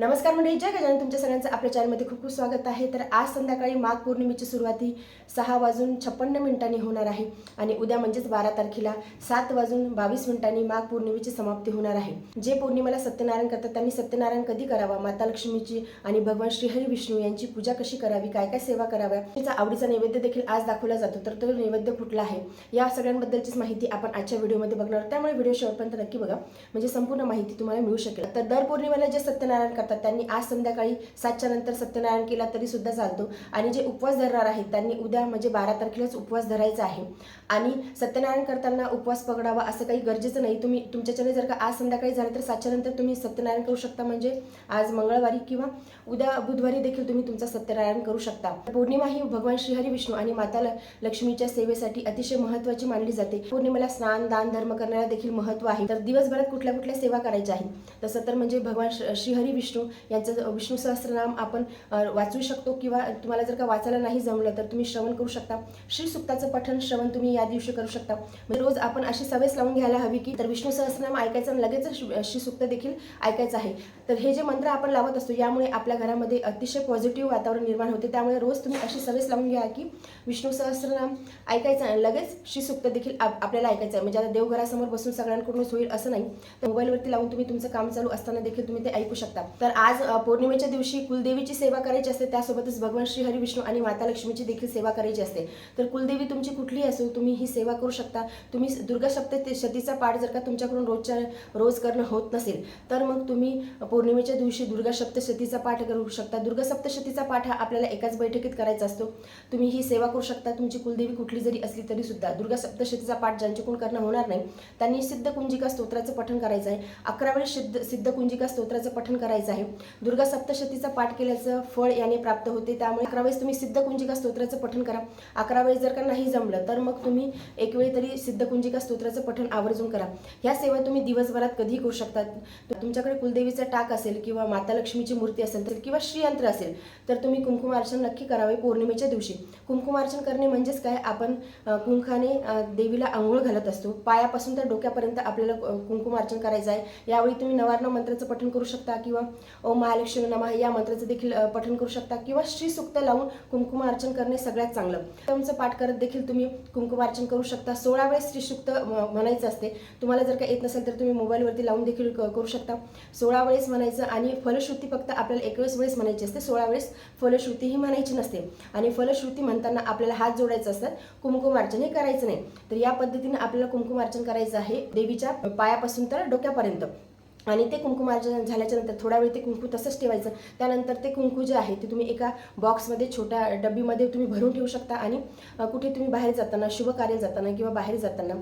नमस्कार मंडळी जय गजानन. तुमच्या सगळ्यांचं आपल्या चॅनलमध्ये खूप खूप स्वागत आहे. तर आज संध्याकाळी माघ पौर्णिमेची सुरुवाती सहा वाजून छप्पन्न मिनिटांनी होणार आहे आणि उद्या म्हणजेच बारा तारखेला सात वाजून बावीस मिनिटांनी माघ पौर्णिमेची समाप्ती होणार आहे. जे पौर्णिमेला सत्यनारायण करतात त्यांनी सत्यनारायण कधी करावा? माता लक्ष्मीची आणि भगवान श्रीहरी विष्णू यांची पूजा कशी करावी? काय काय सेवा कराव्या? त्याचा आवडीचा नैवेद्य देखील आज दाखवला जातो. तर तो नैवेद्य कुठला आहे? या सगळ्यांबद्दलचीच माहिती आपण आजच्या व्हिडिओमध्ये बघणार त्यामुळे व्हिडिओ शेवटपर्यंत नक्की बघा. म्हणजे संपूर्ण माहिती तुम्हाला मिळू शकेल. तर दर पौर्णिमेला जे सत्यनारायण करतात त्यांनी आज संध्याकाळी सातच्या नंतर सत्यनारायण केला तरी सुद्धा चालतो. आणि जे उपवास धरणार आहेत त्यांनी उद्या म्हणजे बारा तारखेलाच उपवास धरायचा आहे. आणि सत्यनारायण करताना उपवास पकडावा असं काही गरजेचं नाही. तुम्ही तुमच्याच्याने जर का आज संध्याकाळी झालं तर सातच्या नंतर तुम्ही सत्यनारायण करू शकता. म्हणजे आज मंगळवारी किंवा उद्या बुधवारी देखील तुम्ही तुमचा सत्यनारायण करू शकता. पौर्णिमा ही भगवान श्रीहरी विष्णू आणि माता ल- लक्ष्मीच्या सेवेसाठी अतिशय महत्त्वाची मानली जाते. पौर्णिमेला स्नान दान धर्म करण्याला देखील महत्त्व आहे. तर दिवसभरात कुठल्या कुठल्या सेवा करायच्या आहेत? तसं तर म्हणजे भगवान श्रीहरी विष्णू यांचं विष्णू सहस्रनाम आपण वाचू शकतो किंवा तुम्हाला जर का वाचायला नाही जमलं तर तुम्ही श्रवण करू शकता. श्री सुक्ताचं पठण श्रवण तुम्ही या दिवशी करू शकता. म्हणजे रोज आपण अशी सवयच लावून घ्यायला हवी की तर विष्णू सहस्रनाम ऐकायचं आणि लगेच श्री- सुक्त देखील ऐकायचं आहे. तर हे जे मंत्र आपण लावत असतो यामुळे आपल्या घरामध्ये अतिशय पॉझिटिव्ह वातावरण निर्माण होते. त्यामुळे रोज तुम्ही अशी सवयच लावून घ्या की विष्णू सहस्रनाम ऐकायचं आणि लगेच श्री सुक्त देखील आप- आपल्याला ऐकायचं आहे. म्हणजे आता देवघरासमोर बसून सगळ्यांकडूनच होईल असं नाही. तर मोबाईलवरती लावून तुम्ही तुमचं काम चालू असताना देखील तुम्ही ते ऐकू शकता. तर आज पौर्णिमेच्या दिवशी कुलदेवीची सेवा करायची असते त्यासोबतच भगवान श्री हरी विष्णू आणि माता लक्ष्मीची देखील सेवा करायची असते. तर कुलदेवी तुमची कुठली असो तुम्ही ही सेवा करू शकता. तुम्ही दुर्गा सप्त शतीचा पाठ जर का तुमच्याकडून रोजच्या रोज करणं होत नसेल तर मग तुम्ही पौर्णिमेच्या दिवशी दुर्गा सप्तशतीचा पाठ करू शकता. दुर्गा सप्तशतीचा पाठ हा आपल्याला एकाच बैठकीत करायचा असतो. तुम्ही ही सेवा करू शकता. तुमची कुलदेवी कुठली जरी असली तरी सुद्धा. दुर्गा सप्तशतीचा पाठ ज्यांच्याकडून करणं होणार नाही त्यांनी सिद्ध कुंजिका स्तोत्राचं पठण करायचं आहे. अकरा वेळेस सिद्ध सिद्ध कुंजिका स्तोत्राचं पठण करायचं आहे. दुर्गा सप्तशतीचा पाठ केल्याचं फळ याने प्राप्त होते. त्यामुळे अकरा वेळेस तुम्ही सिद्धकुंजिका स्तोत्राचं पठण करा. अकरा वेळेस जर का नाही जमलं तर मग तुम्ही एक वेळी तरी सिद्धकुंजिका स्तोत्राचं पठण आवर्जून करा. ह्या सेवा तुम्ही दिवसभरात कधीही करू शकता तुमच्याकडे कुलदेवीचा टाक असेल किंवा माता लक्ष्मीची मूर्ती असेल तर किंवा श्रीयंत्र असेल तर तुम्ही कुंकुमार्चन नक्की करावे पौर्णिमेच्या दिवशी. कुंकुमार्चन करणे म्हणजेच काय? आपण कुंखाने कुंकाने देवीला आंघोळ घालत असतो. पायापासून तर डोक्यापर्यंत आपल्याला कुंकुमार्चन करायचं आहे. यावेळी तुम्ही नवार्ण मंत्राचं पठण करू शकता किंवा ओम महालक्ष्मी नमः. या मंत्राचं देखील पठन करू शकता. किंवा श्री सुक्त लावून कुंकुमार्चन करणे सगळ्यात चांगलं. तुमचं पाठ करत देखील तुम्ही कुंकुमार्चन करू शकता. सोळा वेळेस श्री सुक्त म्हणायचं असते. तुम्हाला जर का येत नसेल तर तुम्ही मोबाईलवरती लावून देखील क- करू शकता. सोळा वेळेस म्हणायचं आणि फलश्रुती फक्त आपल्याला एकवीस वेळेस म्हणायची असते. सोळा वेळेस फलश्रुती ही म्हणायची नसते. आणि फलश्रुती म्हणताना आपल्याला हात जोडायचा असतात कुंकुमार्चन हे करायचं नाही. तर या पद्धतीने आपल्याला कुंकुमार्चन करायचं आहे. देवीच्या पायापासून तर डोक्यापर्यंत. आणि ते कुंकुमार्चन झाल्याच्यानंतर थोडा वेळ ते कुंकू तसंच ठेवायचं. त्यानंतर ते कुंकू जे आहे ते तुम्ही एका बॉक्समध्ये छोट्या डब्बीमध्ये तुम्ही भरून ठेवू शकता आणि कुठे तुम्ही बाहेर जाताना शुभ कार्य जाताना किंवा बाहेर जाताना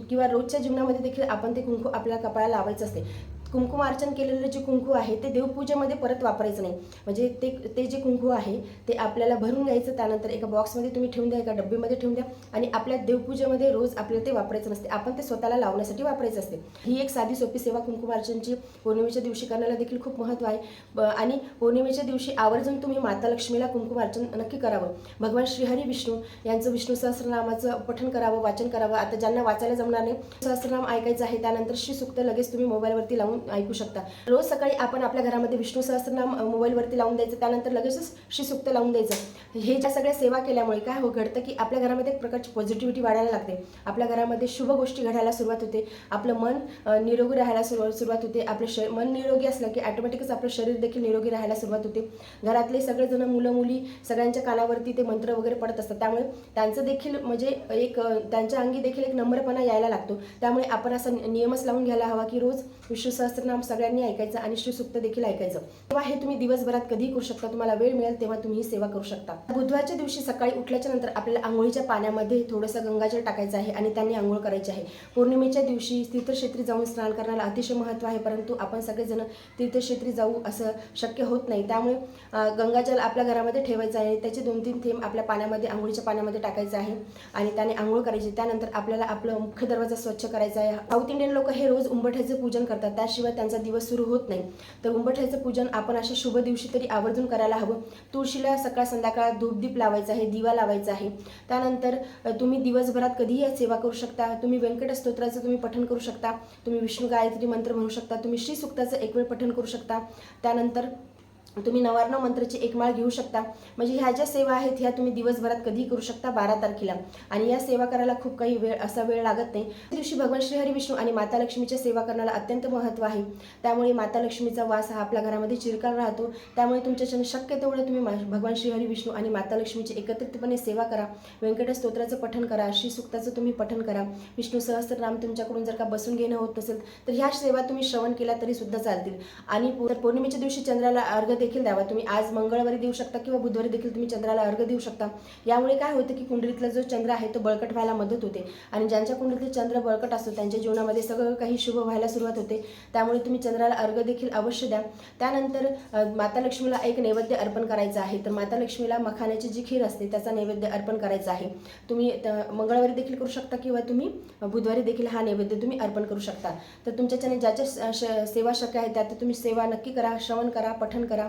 किंवा रोजच्या जीवनामध्ये देखील आपण ते कुंकू आपल्या कपाळाला लावायचं असते. कुंकुमार्चन केलेलं जे कुंकू आहे ते देवपूजेमध्ये परत वापरायचं नाही. म्हणजे ते ते जे कुंकू आहे ते आपल्याला भरून घ्यायचं त्यानंतर एका बॉक्समध्ये तुम्ही ठेवून द्या एका डब्बीमध्ये ठेवून द्या आणि आपल्या देवपूजेमध्ये रोज आपल्याला ते वापरायचं नसते. आपण ते स्वतःला लावण्यासाठी वापरायचं असते. ही एक साधी सोपी सेवा कुंकुमार्चनची पौर्णिमेच्या दिवशी करण्याला देखील खूप महत्त्व आहे. ब- आणि पौर्णिमेच्या दिवशी आवर्जून तुम्ही माता लक्ष्मीला कुंकुमार्चन नक्की करावं. भगवान श्रीहरी विष्णू यांचं विष्णू सहस्रनामाचं पठण करावं वाचन करावं. आता ज्यांना वाचायला जमणार नाही सहस्रनाम ऐकायचं आहे त्यानंतर श्री सुक्त लगेच तुम्ही मोबाईलवरती लावून ऐकू शकता. रोज सकाळी आपण आपल्या घरामध्ये विष्णू सहस्रनाम मोबाईलवरती लावून द्यायचं त्यानंतर लगेचच श्री सुक्त लावून द्यायचं. हे ज्या सगळ्या सेवा केल्यामुळे काय हो घडतं की आपल्या घरामध्ये एक प्रकारची पॉझिटिव्हिटी वाढायला लागते. आपल्या घरामध्ये शुभ गोष्टी घडायला सुरुवात होते. आपलं मन निरोगी राहायला सुरुवात सुरुवात होते. आपलं श मन निरोगी असलं की ॲटोमॅटिकच आपलं शरीर देखील निरोगी राहायला सुरुवात होते. घरातले सगळेजण मुलं मुली सगळ्यांच्या कानावरती ते मंत्र वगैरे पडत असतात. त्यामुळे त्यांचं देखील म्हणजे एक त्यांच्या अंगी देखील एक नम्रपणा यायला लागतो. त्यामुळे आपण असा नियमच लावून घ्यायला हवा की रोज विष्णू सहस्त्रनाम सगळ्यांनी ऐकायचं आणि श्रीसुक्त देखील ऐकायचं. तेव्हा हे तुम्ही दिवसभरात कधीही करू शकता. तुम्हाला वेळ मिळेल तेव्हा तुम्ही ही सेवा करू शकता. बुधवारच्या दिवशी सकाळी उठल्याच्या नंतर आपल्याला आंघोळीच्या पाण्यामध्ये थोडंसं गंगाजल टाकायचं आहे आणि त्यांनी आंघोळ करायची आहे. पौर्णिमेच्या दिवशी तीर्थक्षेत्री जाऊन स्नान करण्याला अतिशय महत्त्व आहे परंतु आपण सगळेजण तीर्थक्षेत्री जाऊ असं शक्य होत नाही. त्यामुळे गंगाजल आपल्या घरामध्ये ठेवायचं आहे. त्याचे दोन तीन थेंब आपल्या पाण्यामध्ये आंघोळीच्या पाण्यामध्ये टाकायचं आहे आणि त्याने आंघोळ करायची. त्यानंतर आपल्याला आपलं मुख्य दरवाजा स्वच्छ करायचा आहे. साऊथ इंडियन लोक हे रोज उंबरठ्याचे पूजन करतात. त्या त्याशिवाय त्यांचा दिवस सुरू होत नाही. तर उंबरठ्याचं पूजन आपण अशा शुभ दिवशी तरी आवर्जून करायला हवं. तुळशीला सकाळ संध्याकाळ धूपदीप लावायचा आहे दिवा लावायचा आहे. त्यानंतर तुम्ही दिवसभरात कधीही या सेवा करू शकता. तुम्ही व्यंकट स्तोत्राचं तुम्ही पठण करू शकता. तुम्ही विष्णू गायत्री मंत्र म्हणू शकता. तुम्ही श्री सुक्ताचं एक वेळ पठण करू शकता. त्यानंतर तुम्ही नवार्ण मंत्राची एक माळ घेऊ शकता. म्हणजे ह्या ज्या सेवा आहेत ह्या तुम्ही दिवसभरात कधीही करू शकता बारा तारखेला. आणि या सेवा करायला खूप काही वेळ असा वेळ लागत नाही. त्या दिवशी भगवान श्रीहरी विष्णू आणि माता लक्ष्मीच्या सेवा करण्याला अत्यंत महत्त्व आहे. त्यामुळे माता लक्ष्मीचा वास हा आपल्या घरामध्ये चिरकाल राहतो. त्यामुळे तुमच्याच्याने शक्य तेवढं तुम्ही मा- भगवान श्रीहरी विष्णू आणि माता लक्ष्मीची एकत्रितपणे सेवा करा. व्यंकट स्तोत्राचं पठण करा. श्री सुक्ताचं तुम्ही पठण करा. विष्णू सहस्त्रनाम तुमच्याकडून जर का बसून घेणं होत नसेल तर ह्या सेवा तुम्ही श्रवण केला तरी सुद्धा चालतील. आणि पौर्णिमेच्या दिवशी चंद्राला अर्घ देखील द्यावा. तुम्ही आज मंगळवारी देऊ शकता किंवा बुधवारी देखील तुम्ही चंद्राला अर्घ देऊ शकता. यामुळे काय होतं की कुंडलीतला जो चंद्र आहे तो बळकट व्हायला मदत होते. आणि ज्यांच्या कुंडलीतले चंद्र बळकट असतो त्यांच्या जीवनामध्ये सगळं काही शुभ व्हायला सुरुवात होते. त्यामुळे तुम्ही चंद्राला अर्घ देखील अवश्य द्या. त्यानंतर माता लक्ष्मीला एक नैवेद्य अर्पण करायचं आहे. तर माता लक्ष्मीला मखाण्याची जी खीर असते त्याचा नैवेद्य अर्पण करायचा आहे. तुम्ही त- मंगळवारी देखील करू शकता किंवा तुम्ही बुधवारी देखील हा नैवेद्य तुम्ही अर्पण करू शकता. तर तुमच्याच्याने ज्याच्या श- सेवा शक्य आहे त्यात त्या तुम्ही सेवा नक्की करा श्रवण करा पठण करा.